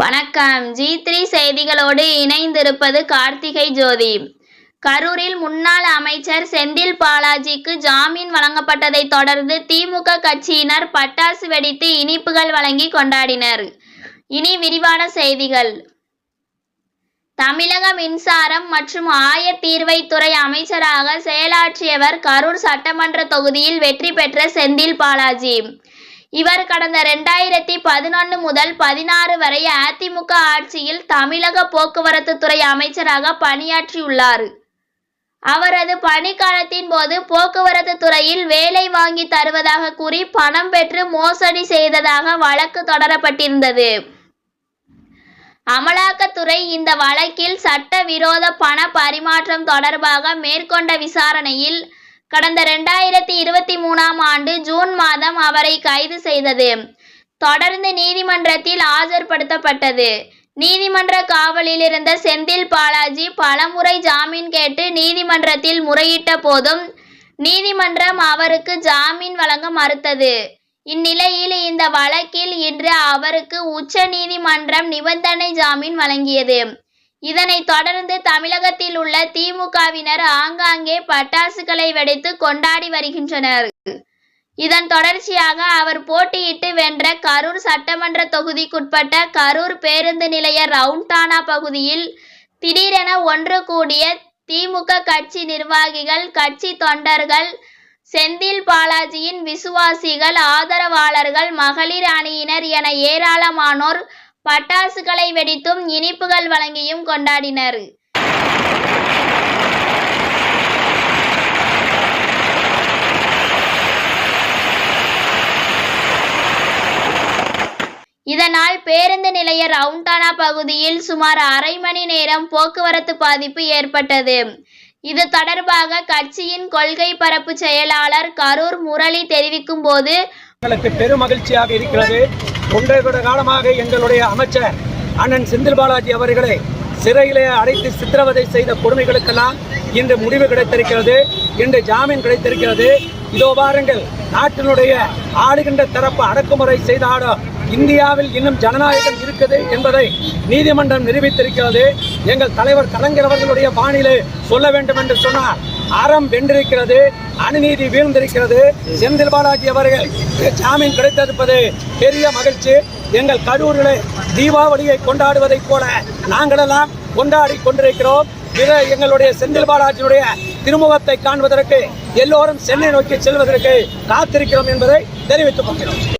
வணக்கம். G three செய்திகளோடு இணைந்திருப்பது கார்த்திகை ஜோதி. கரூரில் முன்னாள் அமைச்சர் செந்தில் பாலாஜிக்கு ஜாமீன் வழங்கப்பட்டதை தொடர்ந்து திமுக கட்சியினர் பட்டாசு வெடித்து இனிப்புகள் வழங்கி கொண்டாடினர். இனி விரிவான செய்திகள். தமிழக மின்சாரம் மற்றும் ஆயத்தீர்வைத்துறை அமைச்சராக செயலாற்றியவர் கரூர் சட்டமன்ற தொகுதியில் வெற்றி பெற்ற செந்தில் பாலாஜி. இவர் கடந்த ரெண்டாயிரத்தி பதினொன்று முதல் பதினாறு வரை அதிமுக ஆட்சியில் தமிழக போக்குவரத்து துறை அமைச்சராக பணியாற்றியுள்ளார். அவரது பணிக்காலத்தின் போது போக்குவரத்து துறையில் வேலை வாங்கி தருவதாக கூறி பணம் பெற்று மோசடி செய்ததாக வழக்கு தொடரப்பட்டிருந்தது. அமலாக்கத்துறை இந்த வழக்கில் சட்டவிரோத பண பரிமாற்றம் தொடர்பாக மேற்கொண்ட விசாரணையில் கடந்த ரெண்டாயிரத்தி இருபத்தி மூணாம் ஆண்டு அவரை கைது செய்தது. தொடர்ந்து நீதிமன்றத்தில் ஆஜர்படுத்தப்பட்டது. நீதிமன்ற காவலில் இருந்த செந்தில் பாலாஜி பலமுறை ஜாமீன் கேட்டு நீதிமன்றத்தில் முறையிட்ட போதும் நீதிமன்றம் அவருக்கு ஜாமீன் வழங்க மறுத்தது. இந்நிலையில் இந்த வழக்கில் இன்று அவருக்கு உச்ச நீதிமன்றம் நிபந்தனை ஜாமீன் வழங்கியது. இதனைத் தொடர்ந்து தமிழகத்தில் உள்ள திமுகவினர் ஆங்காங்கே பட்டாசுகளை வெடித்து கொண்டாடி வருகின்றனர். இதன் தொடர்ச்சியாக அவர் போட்டியிட்டு வென்ற கரூர் சட்டமன்ற தொகுதிக்குட்பட்ட கரூர் பேருந்து நிலைய ரவுண்டானா பகுதியில் திடீரென ஒன்று கூடிய திமுக கட்சி நிர்வாகிகள் கட்சி தொண்டர்கள் செந்தில் பாலாஜியின் விசுவாசிகள் ஆதரவாளர்கள் மகளிர் அணியினர் என ஏராளமானோர் பட்டாசுகளை வெடித்தும் இனிப்புகள் வழங்கியும் கொண்டாடினர். இதனால் பேருந்து நிலைய ரவுண்டானா பகுதியில் சுமார் அரை மணி நேரம் போக்குவரத்து பாதிப்பு ஏற்பட்டது. இது தொடர்பாக கட்சியின் கொள்கை பரப்பு செயலாளர் கரூர் முரளி தெரிவிக்கும் போது எங்களுக்கு பெரும் மகிழ்ச்சியாக இருக்கிறது. ஒன்றரை வருட காலமாக எங்களுடைய அமைச்சர் அண்ணன் செந்தில் பாலாஜி அவர்களை சிறையிலே அடைத்து சித்திரவதை செய்த கொடுமைகளுக்கெல்லாம் இன்று முடிவு கிடைத்திருக்கிறது. இன்று ஜாமீன் கிடைத்திருக்கிறது. இதோ பாருங்கள் நாட்டினுடைய ஆளுகின்ற தரப்பு அடக்குமுறை செய்தாலும் இந்தியாவில் இன்னும் ஜனநாயகம் இருக்குது என்பதை நீதிமன்றம் நிரூபித்திருக்கிறது. எங்கள் தலைவர் கலைஞர் அவர்களுடைய பாணியிலே சொல்ல வேண்டும் என்று சொன்னார். அறம் வென்றிருக்கிறது அநீதி வீழ்ந்திருக்கிறது. செந்தில் பாலாஜி அவர்கள் ஜாமீன் கிடைத்திருப்பது பெரிய மகிழ்ச்சி. எங்கள் கரூரிலே தீபாவளியை கொண்டாடுவதைப் போல நாங்களெல்லாம் கொண்டாடி கொண்டிருக்கிறோம். இது எங்களுடைய செந்தில் பாலாஜியுடைய திருமுகத்தை காண்பதற்கு எல்லோரும் சென்னை நோக்கி செல்வதற்கு காத்திருக்கிறோம் என்பதை தெரிவித்துக் கொள்கிறோம்.